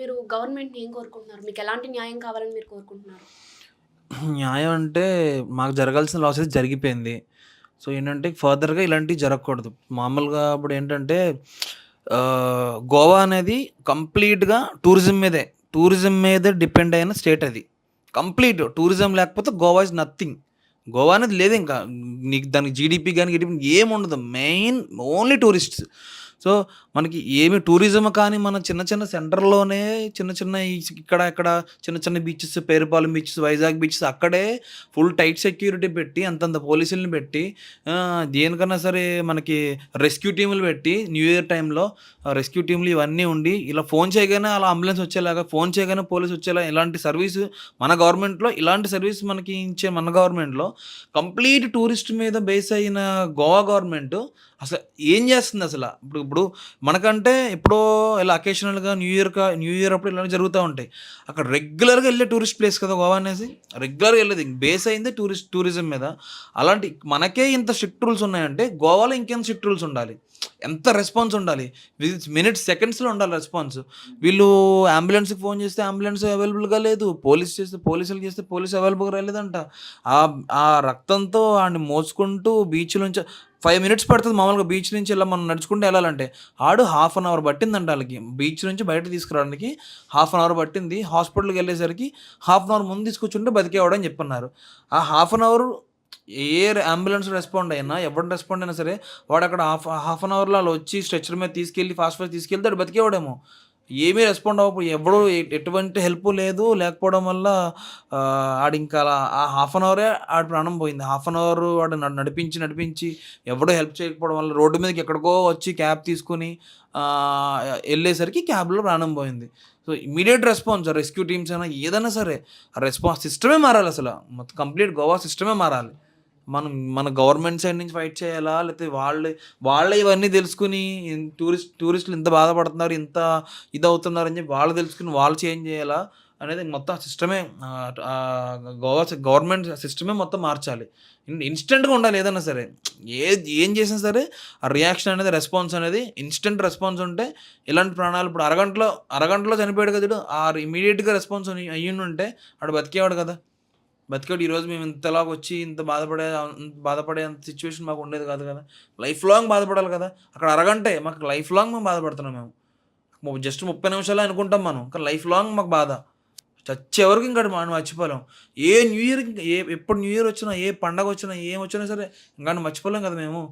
మీరు గవర్నమెంట్ ఏం కోరుకుంటున్నారు? మీకు ఎలాంటి న్యాయం కావాలని మీరు కోరుకుంటున్నారు? న్యాయం అంటే మాకు జరగాల్సిన లాస్ అయితే జరిగిపోయింది. సో ఏంటంటే ఫర్దర్‌గా ఇలాంటివి జరగకూడదు. మామూలుగా ఇప్పుడు ఏంటంటే గోవా అనేది కంప్లీట్‌గా టూరిజం మీదే. టూరిజం మీదే డిపెండ్ అయిన స్టేట్ అది. కంప్లీట్ టూరిజం లేకపోతే గోవా ఇస్ నథింగ్. గోవా అనేది లేదు ఇంకా నీకు దానికి జీడిపి కానీ ఏముండదు. Main only tourists. సో, మనకి ఏమి టూరిజం కానీ మన చిన్న చిన్న సెంటర్‌లోనే చిన్న చిన్న ఇక్కడ ఇక్కడ చిన్న చిన్న beaches Perupalem beaches, Vizag beaches అక్కడే ఫుల్ టైట్ సెక్యూరిటీ పెట్టి అంతంత పోలీసులను పెట్టి దేనికన్నా సరే మనకి రెస్క్యూ టీములు పెట్టి న్యూ ఇయర్ టైంలో రెస్క్యూ టీములు ఇవన్నీ ఉండి ఇలా ఫోన్ చేయగానే అలా అంబులెన్స్ వచ్చేలాగా, ఫోన్ చేయగానే పోలీస్ వచ్చేలా ఇలాంటి సర్వీస్ మన గవర్నమెంట్‌లో ఇలాంటి సర్వీస్ మనకి ఇచ్చే మన గవర్నమెంట్‌లో కంప్లీట్ టూరిస్ట్ మీద బేస్ అయిన గోవా గవర్నమెంట్ అసలు ఏం చేస్తుంది అసలు? ఇప్పుడు ఇప్పుడు మనకంటే ఎప్పుడో ఇలా అకేషనల్‌గా న్యూ ఇయర్ న్యూ ఇయర్ అప్పుడు ఇలా జరుగుతూ ఉంటాయి. అక్కడ రెగ్యులర్‌గా వెళ్ళే టూరిస్ట్ ప్లేస్ కదా గోవా అనేసి. రెగ్యులర్‌గా వెళ్ళేది బేస్ అయిందే టూరిస్ట్ టూరిజం మీద. అలాంటి మనకే ఇంత స్ట్రిక్ట్ రూల్స్ ఉన్నాయంటే గోవాలో ఇంకెంత స్ట్రిక్ట్ రూల్స్ ఉండాలి. ఎంత రెస్పాన్స్ ఉండాలి. విత్ మినిట్స్, సెకండ్స్‌లో ఉండాలి రెస్పాన్స్. వీళ్ళు అంబులెన్స్‌కి ఫోన్ చేస్తే అంబులెన్స్ అవైలబుల్‌గా లేదు. పోలీస్ చేస్తే పోలీసులు చేస్తే పోలీస్ అవైలబుల్‌గా రాలేదంట. ఆ రక్తంతో ఆడిని మోసుకుంటూ బీచ్ నుంచి ఫైవ్ మినిట్స్ పడుతుంది మామూలుగా బీచ్ నుంచి ఇలా మనం నడుచుకుంటూ వెళ్ళాలంటే ఆడు హాఫ్ అన్ అవర్ పట్టిందంట వాళ్ళకి బీచ్ నుంచి బయట తీసుకురావడానికి హాఫ్ అన్ అవర్ పట్టింది. హాస్పిటల్కి వెళ్ళేసరికి హాఫ్ అన్ అవర్ ముందు తీసుకొచ్చుంటే బతికేవాడు అని చెప్పన్నారు. ఆ హాఫ్ అన్ అవర్ ఏ అంబులెన్స్ రెస్పాండ్ అయినా, ఎవడు రెస్పాండ్ అయినా సరే వాడు అక్కడ హాఫ్ హాఫ్ అన్ అవర్‌లో అలా వచ్చి స్ట్రెచర్ మీద తీసుకెళ్ళి ఫాస్ట్ ఫాస్ట్ తీసుకెళ్తాడు బతికేవాడేమో. ఏమీ రెస్పాండ్ అవ్వకపో ఎవడు ఎటువంటి హెల్ప్ లేదు. లేకపోవడం వల్ల ఆడు ఇంకా అలా ఆ హాఫ్ అన్ అవరే ఆడి ప్రాణం పోయింది. హాఫ్ అన్ అవర్ వాడు నడిపించి, నడిపించి ఎవడో హెల్ప్ చేయకపోవడం వల్ల రోడ్డు మీదకి ఎక్కడికో వచ్చి క్యాబ్ తీసుకొని వెళ్ళేసరికి క్యాబ్‌లో ప్రాణం పోయింది. So, immediate response rescue teams అయినా ఏదైనా సరే ఆ రెస్పాన్స్ సిస్టమే మారాలసల. మొత్తం కంప్లీట్ గోవా సిస్టమే మారాలి. మనం మన గవర్నమెంట్ సైడ్ నుంచి ఫైట్ చేయాలా? లేకపోతే వాళ్ళే వాళ్ళే ఇవన్నీ తెలుసుకుని టూరిస్ట్ టూరిస్టులు ఇంత బాధపడుతున్నారు, ఇంత ఇదవుతున్నారని చెప్పి వాళ్ళు తెలుసుకుని వాళ్ళు చేంజ్ చేయాలా? అనేది మొత్తం సిస్టమే గోవా గవర్నమెంట్ సిస్టమే మొత్తం మార్చాలి. ఇన్స్టెంట్గా ఉండాలి ఏదైనా సరే. ఏది ఏం చేసినా సరే ఆ రియాక్షన్ అనేది రెస్పాన్స్ అనేది ఇన్‌స్టంట్ రెస్పాన్స్ ఉంటే ఇలాంటి ప్రాణాలు ఇప్పుడు అరగంటలో అరగంటలో చనిపోయాడు కదా! ఆ ఇమీడియట్గా రెస్పాన్స్ అయ్యి అయ్యుండుంటే ఆడు బతికేవాడు కదా! బతికాడు. ఈరోజు మేము ఇంతలాగా వచ్చి ఇంత బాధపడే బాధపడే అంత సిచ్యువేషన్ మాకు ఉండేది కాదు కదా! లైఫ్ లాంగ్ బాధపడాలి కదా! అక్కడ అరగంటే మాకు లైఫ్ లాంగ్ మేము బాధపడుతున్నాం మేము. జస్ట్ ముప్పై నిమిషాలు అనుకుంటాం మనం. కానీ లైఫ్ లాంగ్ మాకు బాధ. చచ్చే వరకు ఇంకా మనం మర్చిపోలేం. ఏ న్యూ ఇయర్ ఏ ఎప్పుడు న్యూ ఇయర్ వచ్చినా, ఏ పండగ వచ్చినా, ఏం వచ్చినా సరే ఇంకా మర్చిపోలేం కదా మేము.